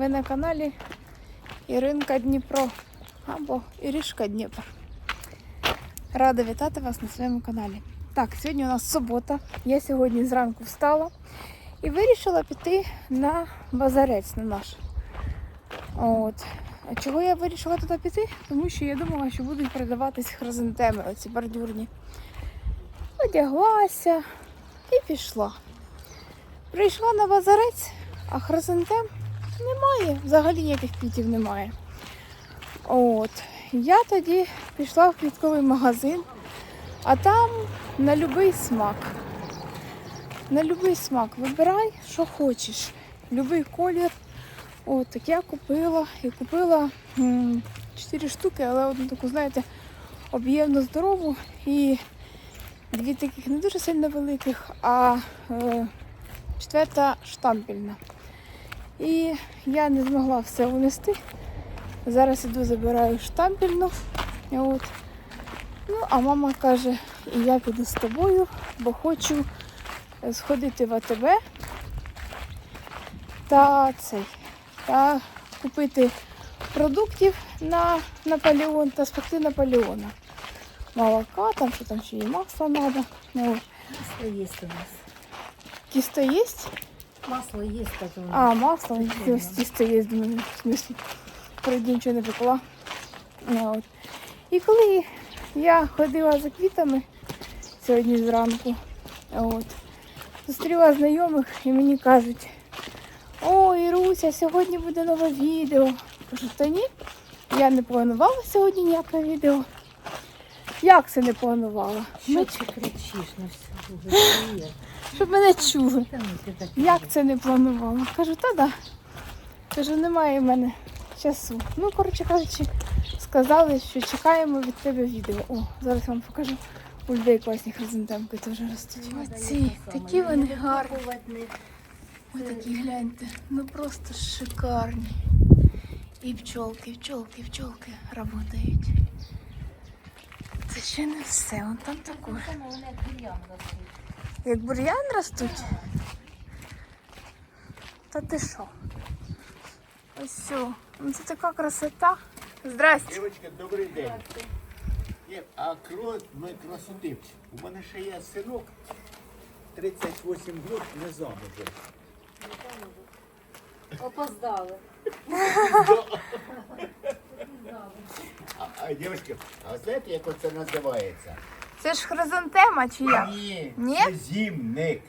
Ви на каналі Іринка Дніпро або Ірішка Дніпро. Рада вітати вас на своєму каналі. Так, сьогодні у нас субота. Я сьогодні зранку встала і вирішила піти на базарець на наш. От. А чого я вирішила туди піти? Тому що я думала, що будуть продаватись хризантеми, оці бордюрні. Одяглася і пішла. Прийшла на базарець, а хризантем немає, взагалі ніяких квітів немає. От. Я тоді пішла в квітковий магазин, а там на будь-який смак. На будь-який смак. Вибирай, що хочеш. Любий колір. От, так я купила і купила м, 4 штуки, але одну таку, знаєте, об'ємно здорову і дві таких не дуже сильно великих, а е, четверта штампельна. І я не змогла все унести. Зараз іду забираю штампельну. От. Ну, а мама каже, і я піду з тобою, бо хочу сходити в АТБ та цей, та купити продуктів на Наполеон та спекти Наполеона. Молока, там що там ще є масло треба. Ну, от. Масло у нас. Тісто є? Масло есть такое. А, масло, ось тісто є, думаю, в смислі, перед нічого не пекла. Ну, от. І коли я ходила за квітами сьогодні зранку, от, зустріла знайомих і мені кажуть, о, Іруся, сьогодні буде нове відео. Кажу, та ні, я не планувала сьогодні ніяке відео. Як це не планувала? Що Ну, ти кричиш на всю щоб мене чули. Ну. Як це не планувала? Кажу, та да. Кажу, немає в мене часу. Ну, коротше кажучи, сказали, що чекаємо від тебе відео. О, зараз вам покажу. У людей класні хризантемки теж ростуть. Оці, такі вони гарні. Ось такі гляньте. Ну просто шикарні. І пчолки, пчолки, пчолки працюють. Це ще не все, он там також. Як бур'ян ростуть? Та ти що? Ось все. Ну це така красота. Здрасте. Дівчатка, добрий день. Ні, а крот ми красоти. У мене ще є синок, 38 років, не замужем. Опоздали. А, а дівчатка, а знаєте, як оце називається? Це ж хризантема чи як? Ні, Ні? це зімник.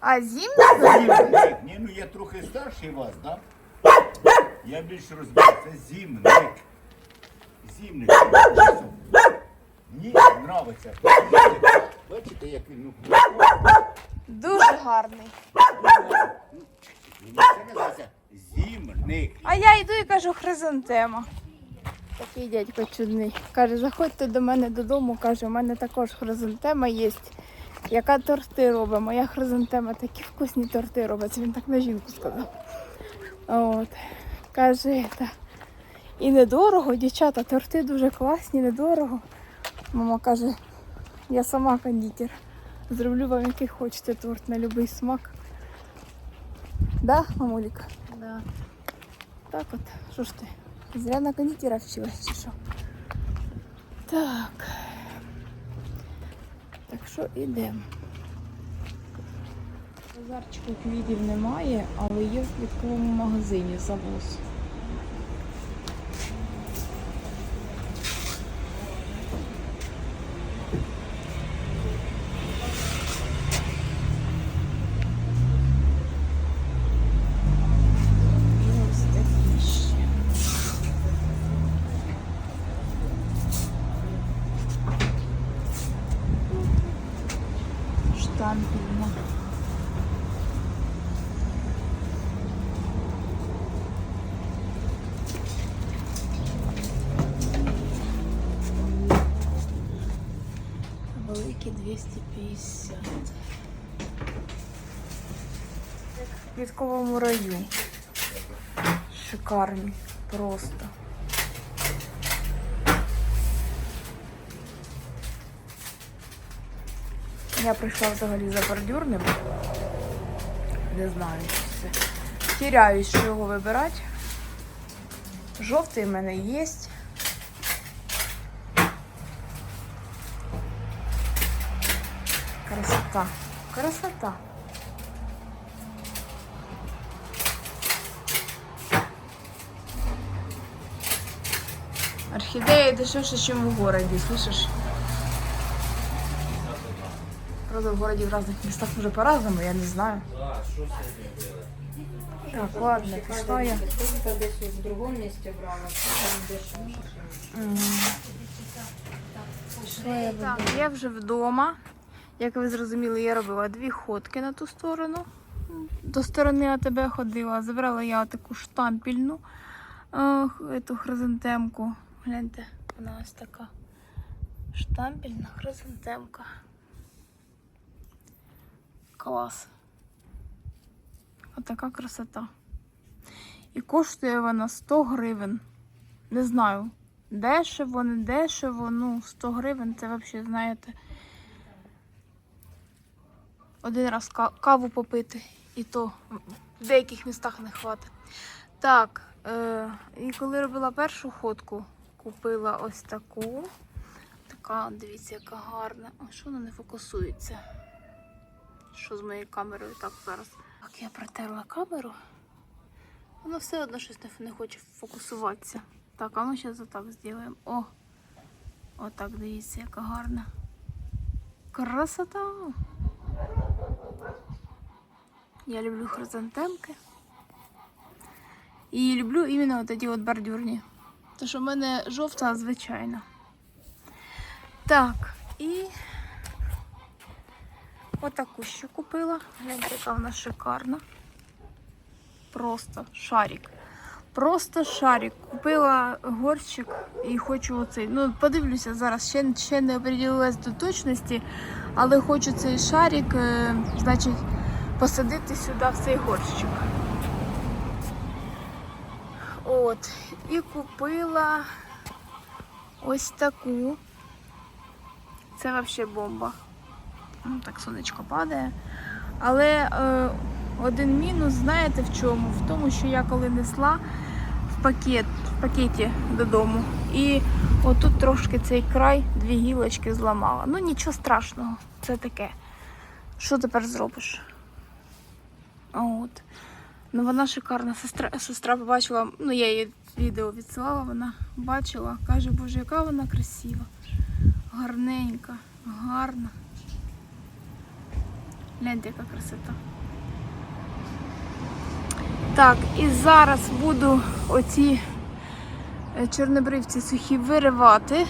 А зімна? Зімник. Ні, ну я трохи старший вас, да? Я більш розбив. Це зімник. Зімник. Мені подобається. Бачите, як він ну, Дуже гарний. Це називається зімник. А я йду і кажу хризантема. Такий дядько чудний. Каже, заходьте до мене додому, каже, у мене також хризантема є. Яка торти робить? Моя хризантема такі вкусні торти робить. Це він так на жінку сказав. От. Каже, та. І недорого, дівчата, торти дуже класні, недорого. Мама каже, я сама кондитер. Зроблю вам який хочете торт на будь-який смак. Да, мамуліка? Да. Так от, що ж ти? Зря на кондитера вчилась чи що? Так. Так що йдемо. Базарчику квітів немає, але є в квітковому магазині завоз. І ось такі ще. Штампельна. Великі 250. В квітковому раю. Шикарні. Просто. Я прийшла взагалі за бордюрним. Не знаю, що це. Тіряюсь, що його вибирати. Жовтий в мене є. Красота. Красота. Орхидея дешевше, чем в городе, слышишь? Правда, в городе в разных местах уже по-разному, я не знаю. Так, ладно, пішла я. Десь в другому місці брала, там дешевше. Так, я вже вдома. Як ви зрозуміли, я робила дві ходки на ту сторону. До сторони АТБ ходила. Забрала я таку штампільну е, хризантемку. Гляньте, вона ось така. Штампільна хризантемка. Клас. Отака красота. І коштує вона 100 гривень. Не знаю, дешево, не дешево, ну 100 гривень це взагалі, знаєте. Один раз каву попити, і то в деяких містах не хватить. Так, е, і коли робила першу ходку, купила ось таку. Така, дивіться, яка гарна. А що вона не фокусується? Що з моєю камерою так зараз? Так, я протерла камеру. Воно все одно щось не, хоче фокусуватися. Так, а ми зараз отак зробимо. О! Отак, дивіться, яка гарна. Красота! Я люблю хризантемки. І люблю іменно ці от бордюрні. Тому що в мене жовта звичайна. Так, і отаку ще купила. Гляньте, яка вона шикарна. Просто шарик. Просто шарик. Купила горщик і хочу оцей. Ну, подивлюся зараз, ще, ще не оприділилась до точності, але хочу цей шарик, е, значить, посадити сюди в цей горщик. От. І купила ось таку. Це взагалі бомба. Ну, так сонечко падає. Але е, один мінус, знаєте в чому? В тому, що я коли несла в пакет, в пакеті додому. І отут трошки цей край дві гілочки зламала. Ну нічого страшного, це таке. Що тепер зробиш? От. Ну вона шикарна. Сестра, сестра побачила, ну я їй відео відсилала, вона бачила, каже, боже, яка вона красива, гарненька, гарна. Гляньте, яка красота. Так, і зараз буду оці е, чорнобривці сухі виривати,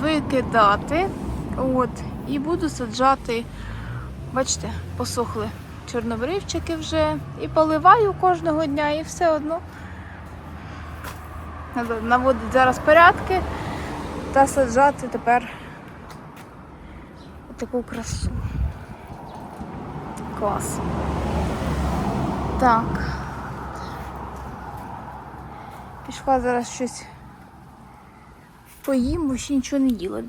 викидати. От, і буду саджати, бачите, посохли чорнобривчики вже. І поливаю кожного дня, і все одно Надо наводити зараз порядки та саджати тепер таку красу. Клас. Так. Пішла зараз щось поїм, бо ще нічого не їла.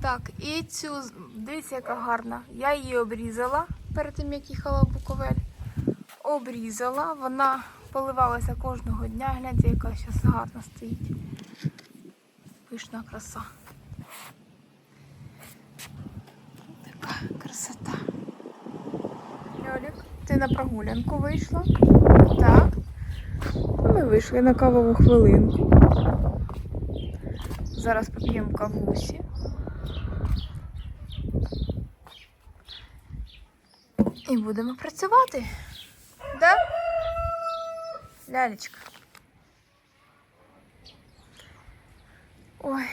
Так, і цю, дивіться, яка гарна. Я її обрізала перед тим, як їхала в Буковель. Обрізала, вона поливалася кожного дня. Гляньте, яка зараз гарна стоїть. Пишна краса. Така красота. Льолік, ти на прогулянку вийшла? Так. Ми вийшли на кавову хвилинку. Зараз поп'ємо кавусі. І будемо працювати. Да? Лялечка. Ой,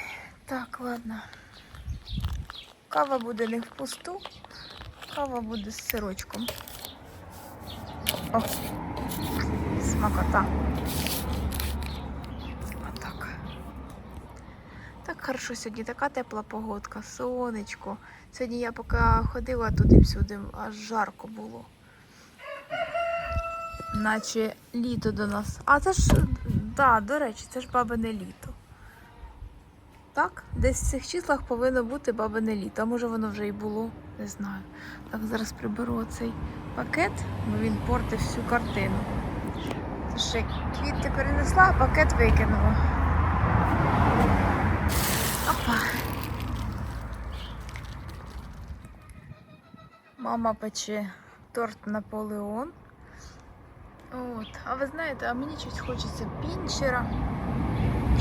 так, ладно. Кава буде не впусту. Кава буде з сирочком. О, смакота. Отак. Хорошо сьогодні, така тепла погодка, сонечко. Сьогодні я поки ходила туди-сюди, аж жарко було. Наче літо до нас. А це ж, да, до речі, це ж бабине літо. Так? Десь в цих числах повинно бути бабине літо. А може воно вже і було, не знаю. Так, зараз приберу цей пакет, бо він портить всю картину. Ще квіти перенесла, а пакет викинула. Опа. Мама пече торт Наполеон. От. А ви знаєте, а мені щось хочеться пінчера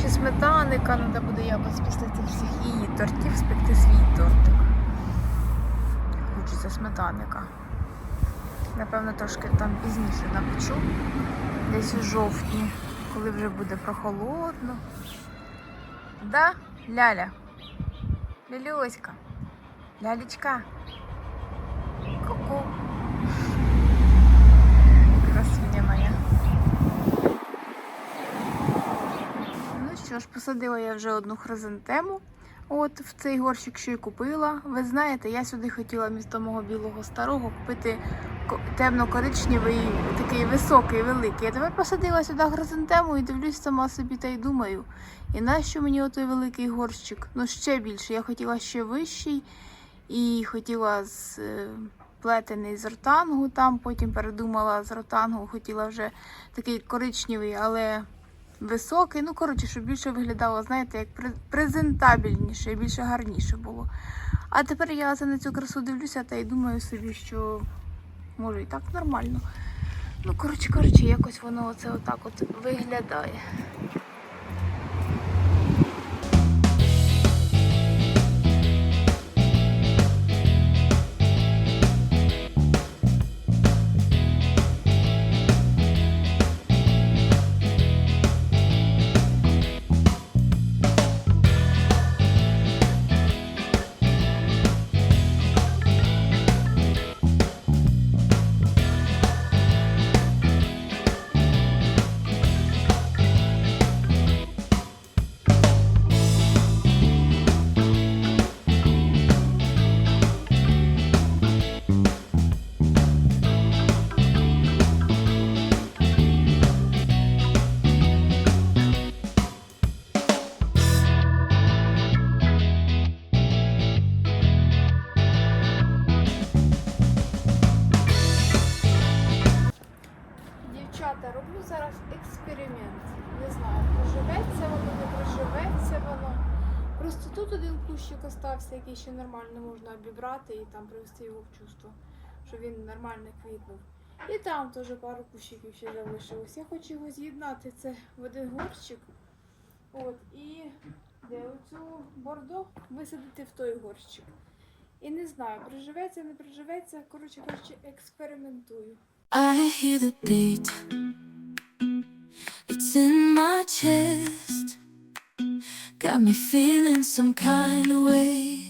чи сметаника. Треба буде якось після цих всіх її тортів спекти свій тортик. Хочеться сметаника. Напевно, трошки там пізніше напечу. Десь у жовтні, коли вже буде прохолодно. Да, Ляля? Лялюська. Лялечка. Ку-ку. Красуня моя. Ну що ж, посадила я вже одну хризантему. От в цей горщик, що й купила. Ви знаєте, я сюди хотіла місто мого білого старого купити темно-коричневий, такий високий, великий. Я тепер посадила сюди хризантему і дивлюсь сама собі та й думаю. І нащо мені отой великий горщик? Ну ще більше. Я хотіла ще вищий і хотіла з е, плетений з ротангу там, потім передумала з ротангу, хотіла вже такий коричневий, але високий. Ну, коротше, щоб більше виглядало, знаєте, як пре- презентабельніше, більше гарніше було. А тепер я це на цю красу дивлюся та й думаю собі, що може і так нормально. Ну, коротше, коротше, якось воно оце отак от виглядає. Обібрати і там привести його в чувство, що він нормально квітнув. І там теж пару кущиків ще залишилось. Я хочу його з'єднати це в один горщик. От, і де оцю бордо висадити в той горщик. І не знаю, приживеться, не приживеться. Коротше кажучи, експериментую. I hear the beat. It's in my chest. Got me feeling some kind of way.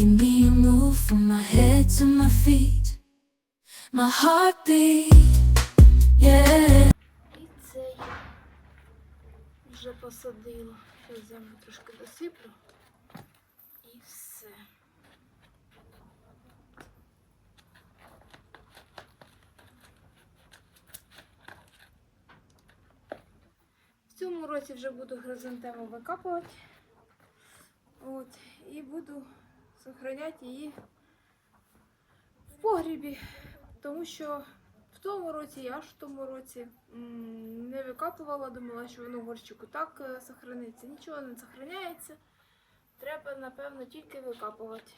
making me move from my head to my feet. My heartbeat, yeah. І це я вже посадила. Зараз землю трошки досиплю. І все. В цьому році вже буду хризантему викапувати. От, і буду зберігати її в погрібі, тому що в тому році, я аж в тому році не викапувала, думала, що воно горщику так е, сохраниться. Нічого не сохраняється. Треба, напевно, тільки викапувати.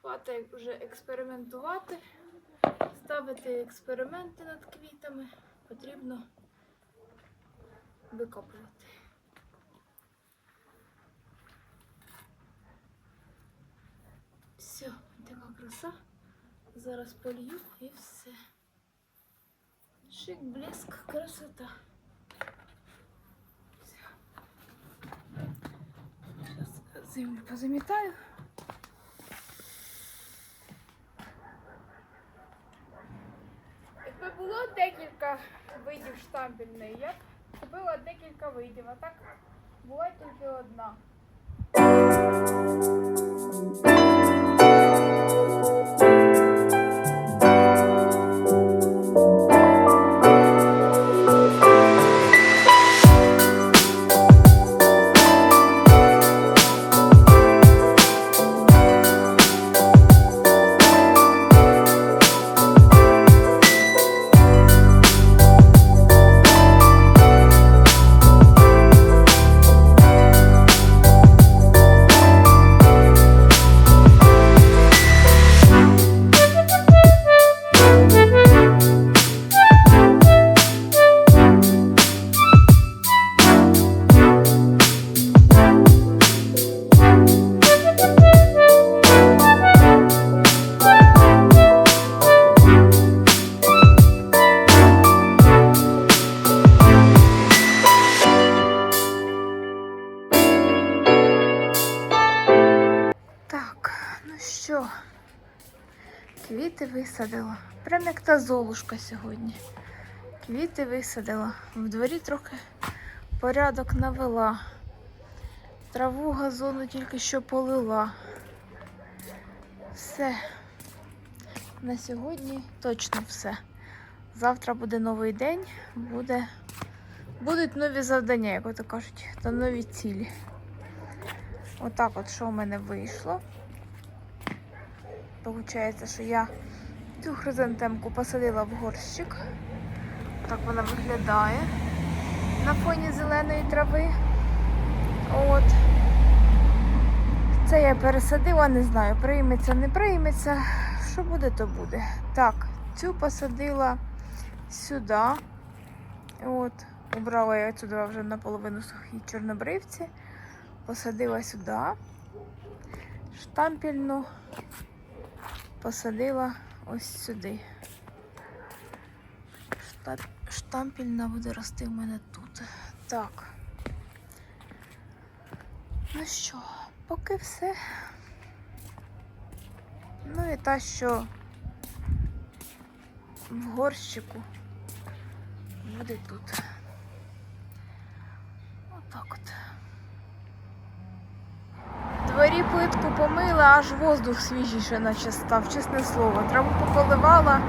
Хватить вже експериментувати, ставити експерименти над квітами. Потрібно викопувати. краса. Зараз полью і все. Шик, блеск, красота. Сейчас землю позаметаю. Якби було декілька видів штампельної, я б Купила декілька видів, а так була тільки одна. Квіти висадила. Прям як та золушка сьогодні. Квіти висадила. В дворі трохи порядок навела. Траву газону тільки що полила. Все. На сьогодні точно все. Завтра буде новий день, буде... будуть нові завдання, як ото кажуть, та нові цілі. Отак от що в мене вийшло. Получається, що я цю хризантемку посадила в горщик. Так вона виглядає на фоні зеленої трави. От. Це я пересадила, не знаю, прийметься, не прийметься. Що буде, то буде. Так, цю посадила сюди. От. Убрала я сюди вже наполовину сухі чорнобривці посадила сюди, штампельну посадила ось сюди. Шта- Штампельна буде рости в мене тут. Так. Ну що, поки все. Ну і та, що в горщику буде тут. Отак от. В плитку помила, аж воздух свіжіше наче став, чесне слово. Траву пополивала,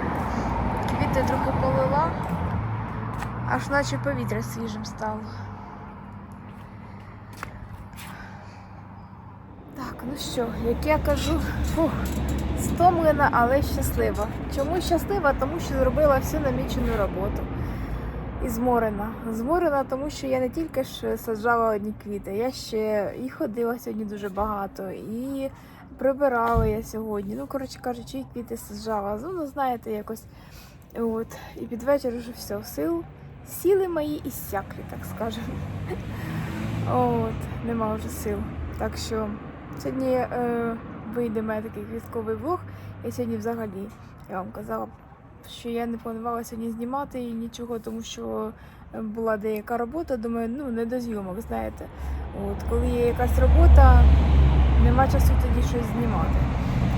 квіти трохи полила, аж наче повітря свіжим стало. Так, ну що, як я кажу, фух, стомлена, але щаслива. Чому щаслива? Тому що зробила всю намічену роботу. І зморена. Зморена, тому що я не тільки ж саджала одні квіти, я ще і ходила сьогодні дуже багато, і прибирала я сьогодні. Ну, коротше кажучи, і квіти саджала. Ну, ну, знаєте, якось. От. І під вечір вже все, сил. Сіли мої і сяклі, так скажемо. От, нема вже сил. Так що сьогодні е, вийде мене такий квітковий влог. Я сьогодні взагалі, я вам казала, що я не планувала сьогодні знімати і нічого, тому що е, була деяка робота. Думаю, ну не до зйомок, знаєте. От, коли є якась робота, нема часу тоді щось знімати.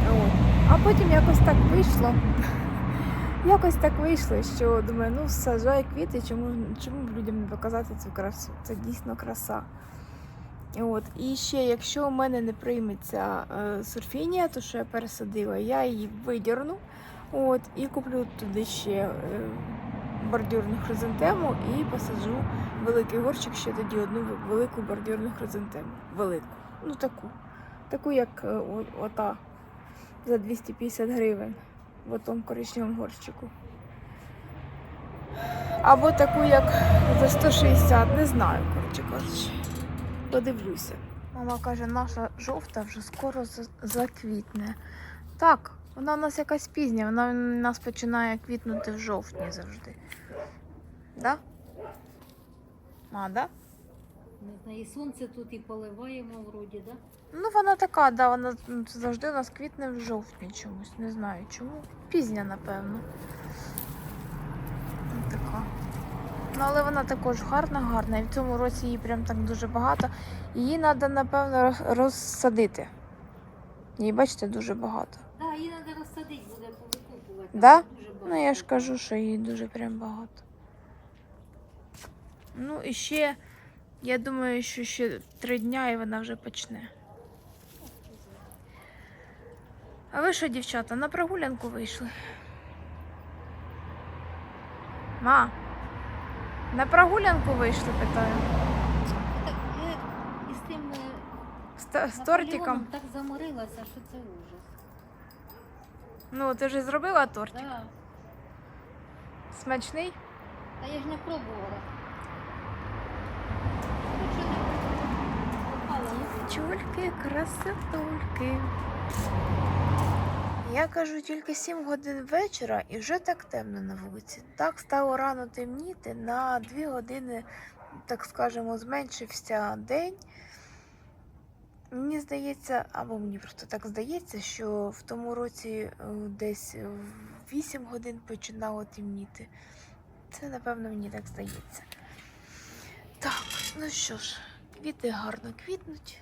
От. А потім якось так вийшло. Якось так вийшло, що думаю, ну саджаю квіти, чому, чому б людям не показати цю красу? Це дійсно краса. От. І ще, якщо у мене не прийметься е, сурфінія, то що я пересадила, я її видірну. От, і куплю туди ще е, бордюрну хризантему і посаджу великий горщик ще тоді одну велику бордюрну хризантему. Велику. Ну таку. Таку, як е, ота за 250 гривень в тому коричневому горщику. Або таку, як за 160, не знаю, коротше кажучи. Подивлюся. Мама каже, наша жовта вже скоро заквітне. Так, вона у нас якась пізня, вона у нас починає квітнути в жовтні завжди. Да? А, да? Не знаю, і сонце тут і поливаємо вроді, да? Ну, вона така, да, вона завжди у нас квітне в жовтні чомусь. Не знаю чому. Пізня, напевно. Ось Така. Ну, але вона також гарна, гарна. І в цьому році її прям так дуже багато. Її треба, напевно, розсадити. Її, бачите, дуже багато. Да, її треба розсадити, буде повикупувати. Да? Ну, я ж кажу, що її дуже прям багато. Ну і ще, я думаю, що ще три дня і вона вже почне. А ви що, дівчата, на прогулянку вийшли? Ма, на прогулянку вийшли, питаю. Е, З, з тортиком. так заморилася, що це ужас. Ну, ти вже зробила тортик? Да. Смачний? Та я ж не пробувала. Чульки, красотульки. Я кажу тільки 7 годин вечора і вже так темно на вулиці. Так стало рано темніти, на 2 години, так скажемо, зменшився день. Мені здається, або мені просто так здається, що в тому році е, десь 8 годин починало темніти. Це, напевно, мені так здається. Так, ну що ж, квіти гарно квітнуть.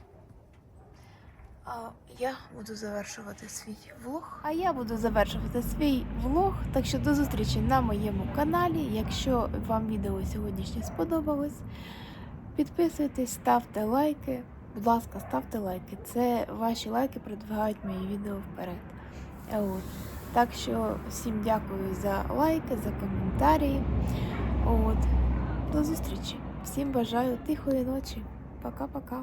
А я буду завершувати свій влог. А я буду завершувати свій влог. Так що до зустрічі на моєму каналі. Якщо вам відео сьогоднішнє сподобалось, підписуйтесь, ставте лайки. Будь ласка, ставте лайки. Це ваші лайки продвигають мої відео вперед. Е, От. Так що всім дякую за лайки, за коментарі. От. До зустрічі. Всім бажаю тихої ночі. Пока-пока.